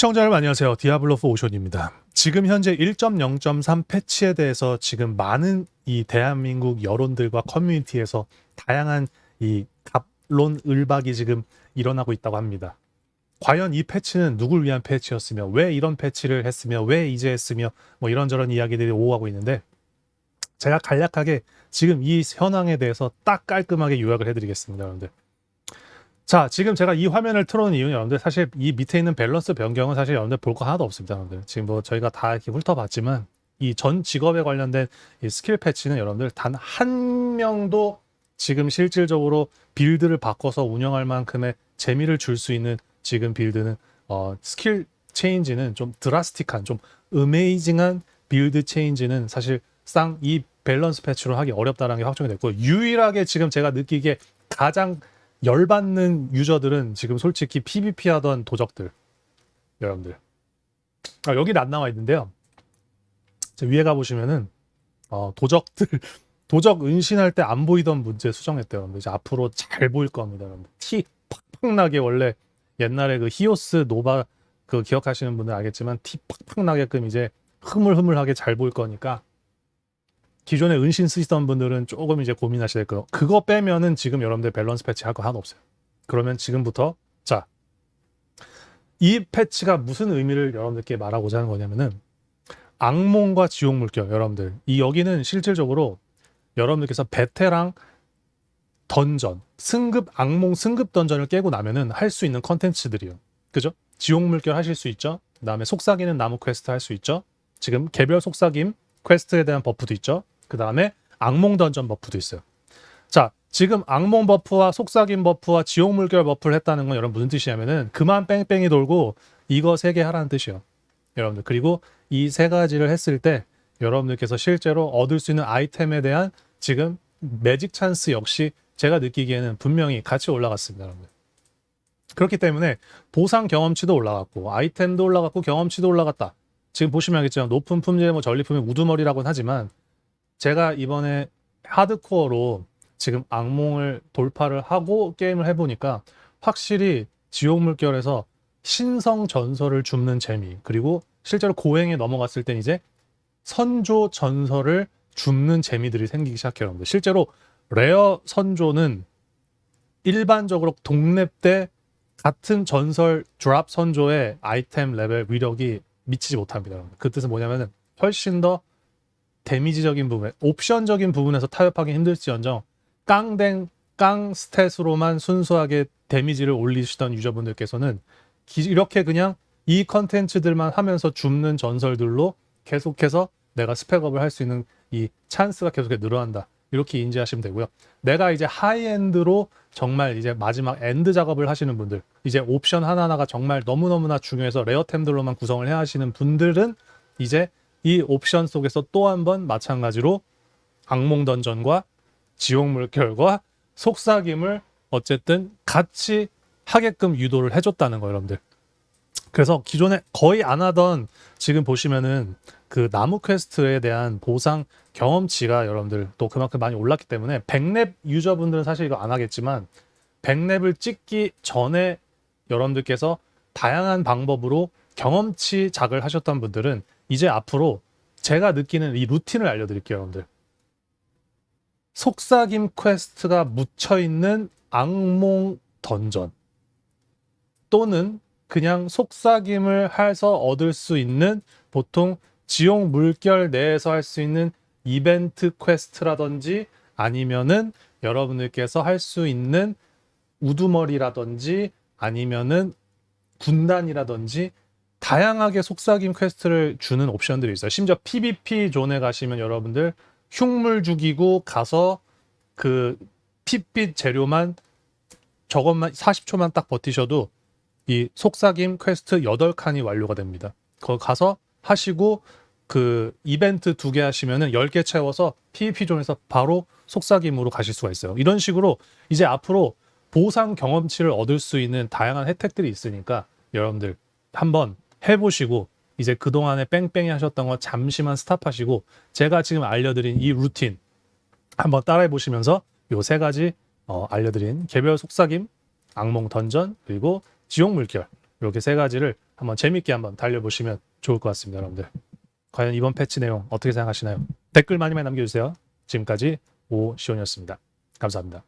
시청자 여러분 안녕하세요. 디아블로4 오션입니다. 지금 현재 1.0.3 패치에 대해서 지금 많은 이 대한민국 여론들과 커뮤니티에서 다양한 이 갑론 을박이 지금 일어나고 있다고 합니다. 과연 이 패치는 누굴 위한 패치였으며 왜 이런 패치를 했으며 왜 이제 했으며 뭐 이런저런 이야기들이 오가고 있는데 제가 간략하게 지금 이 현황에 대해서 딱 깔끔하게 요약을 해드리겠습니다, 여러분들. 자, 지금 제가 이 화면을 틀어놓은 이유는 여러분들 사실 이 밑에 있는 밸런스 변경은 사실 여러분들 볼 거 하나도 없습니다, 여러분들. 지금 뭐 저희가 다 이렇게 훑어봤지만 이 전 직업에 관련된 이 스킬 패치는 여러분들 단 한 명도 지금 실질적으로 빌드를 바꿔서 운영할 만큼의 재미를 줄 수 있는 지금 빌드는 어, 스킬 체인지는 좀 드라스틱한 좀 어메이징한 빌드 체인지는 사실 쌍 이 밸런스 패치로 하기 어렵다는 게 확정이 됐고 유일하게 지금 제가 느끼기에 가장 열받는 유저들은 지금 솔직히 PVP 하던 도적들 여러분들. 아, 여기는 안 나와 있는데요. 저 위에 가 보시면은 어, 도적들 도적 은신할 때 안 보이던 문제 수정했대요. 이제 앞으로 잘 보일 겁니다 여러분들. 티 팍팍 나게 원래 옛날에 그 히오스 노바 그 기억하시는 분들 알겠지만 티 팍팍 나게끔 이제 흐물흐물하게 잘 보일 거니까 기존에 은신 쓰시던 분들은 조금 이제 고민하셔야 될 거예요. 그거 빼면은 지금 여러분들 밸런스 패치 할 거 하나 없어요. 그러면 지금부터 자, 이 패치가 무슨 의미를 여러분들께 말하고자 하는 거냐면은 악몽과 지옥 물결 여러분들 이 여기는 실질적으로 여러분들께서 베테랑 던전 승급 악몽 승급 던전을 깨고 나면은 할 수 있는 컨텐츠들이요. 그죠? 지옥 물결 하실 수 있죠. 그다음에 속삭이는 나무 퀘스트 할 수 있죠. 지금 개별 속삭임 퀘스트에 대한 버프도 있죠. 그 다음에 악몽 던전 버프도 있어요. 자, 지금 악몽 버프와 속삭임 버프와 지옥 물결 버프를 했다는 건 여러분 무슨 뜻이냐면은 그만 뺑뺑이 돌고 이거 세 개 하라는 뜻이요. 여러분들 그리고 이 세 가지를 했을 때 여러분들께서 실제로 얻을 수 있는 아이템에 대한 지금 매직 찬스 역시 제가 느끼기에는 분명히 같이 올라갔습니다, 여러분들. 그렇기 때문에 보상 경험치도 올라갔고 아이템도 올라갔고 경험치도 올라갔다. 지금 보시면 알겠지만 높은 품질 뭐 전리품의 우두머리라고는 하지만 제가 이번에 하드코어로 지금 악몽을 돌파를 하고 게임을 해보니까 확실히 지옥 물결에서 신성 전설을 줍는 재미 그리고 실제로 고행에 넘어갔을 땐 이제 선조 전설을 줍는 재미들이 생기기 시작해요. 여러분들. 실제로 레어 선조는 일반적으로 동렙 때 같은 전설 드랍 선조의 아이템 레벨 위력이 미치지 못합니다. 그 뜻은 뭐냐면은 훨씬 더 데미지적인 부분, 옵션적인 부분에서 타협하기 힘들지언정 깡댕 깡 스탯으로만 순수하게 데미지를 올리시던 유저분들께서는 기- 이렇게 그냥 이 컨텐츠들만 하면서 줍는 전설들로 계속해서 내가 스펙업을 할 수 있는 이 찬스가 계속 늘어난다. 이렇게 인지하시면 되고요. 내가 이제 하이엔드로 정말 이제 마지막 엔드 작업을 하시는 분들, 이제 옵션 하나하나가 정말 너무너무나 중요해서 레어템들로만 구성을 해야 하시는 분들은 이제 이 옵션 속에서 또 한 번 마찬가지로 악몽 던전과 지옥 물결과 속삭임을 어쨌든 같이 하게끔 유도를 해줬다는 거예요, 여러분들. 그래서 기존에 거의 안 하던 지금 보시면은 그 나무 퀘스트에 대한 보상 경험치가 여러분들 또 그만큼 많이 올랐기 때문에 100렙 유저분들은 사실 이거 안 하겠지만 100렙을 찍기 전에 여러분들께서 다양한 방법으로 경험치 작을 하셨던 분들은 이제 앞으로 제가 느끼는 이 루틴을 알려드릴게요, 여러분들. 속삭임 퀘스트가 묻혀 있는 악몽 던전 또는 그냥 속삭임을 해서 얻을 수 있는 보통 지옥 물결 내에서 할 수 있는 이벤트 퀘스트라든지 아니면은 여러분들께서 할 수 있는 우두머리라든지 아니면은 군단이라든지 다양하게 속삭임 퀘스트를 주는 옵션들이 있어요. 심지어 PVP 존에 가시면 여러분들 흉물 죽이고 가서 그 핏빛 재료만 저것만 40초만 딱 버티셔도 이 속삭임 퀘스트 8칸이 완료가 됩니다. 거기 가서 하시고 그 이벤트 두 개 하시면은 10개 채워서 PVP 존에서 바로 속삭임으로 가실 수가 있어요. 이런 식으로 이제 앞으로 보상 경험치를 얻을 수 있는 다양한 혜택들이 있으니까 여러분들 한번 해보시고 이제 그동안에 뺑뺑이 하셨던 거 잠시만 스탑하시고 제가 지금 알려드린 이 루틴 한번 따라해 보시면서 요 세 가지 어, 알려드린 개별 속삭임, 악몽 던전 그리고 지옥 물결 이렇게 세 가지를 한번 재밌게 한번 달려보시면 좋을 것 같습니다, 여러분들. 과연 이번 패치 내용 어떻게 생각하시나요? 댓글 많이 많이 남겨주세요. 지금까지 오시온이었습니다. 감사합니다.